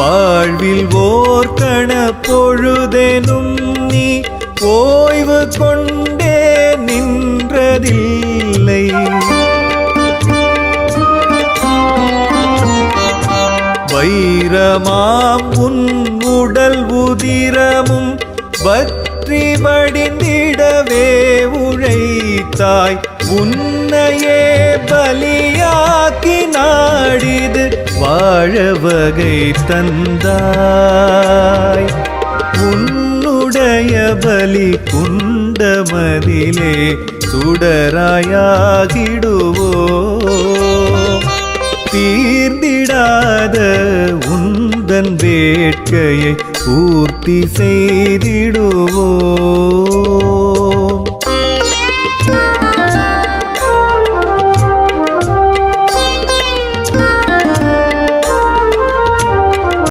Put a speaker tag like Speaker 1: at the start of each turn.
Speaker 1: வாழ்வில் ஓர்கண பொழுதெனும் நீ ஓய்வு கொண்டே நின்றதில்லை. வைரமாம் உன் உடல் உதிரமும் பற்றி வடிந்திடவே உழைத்தாய். உன்னையே பலிய வாழ வகை தந்தாய். உன்னுடைய பலி குண்டமதிலே சுடராயாகிடுவோ. தீர்ந்திடாத உந்தன் வேட்கையை பூர்த்தி செய்திடுவோ.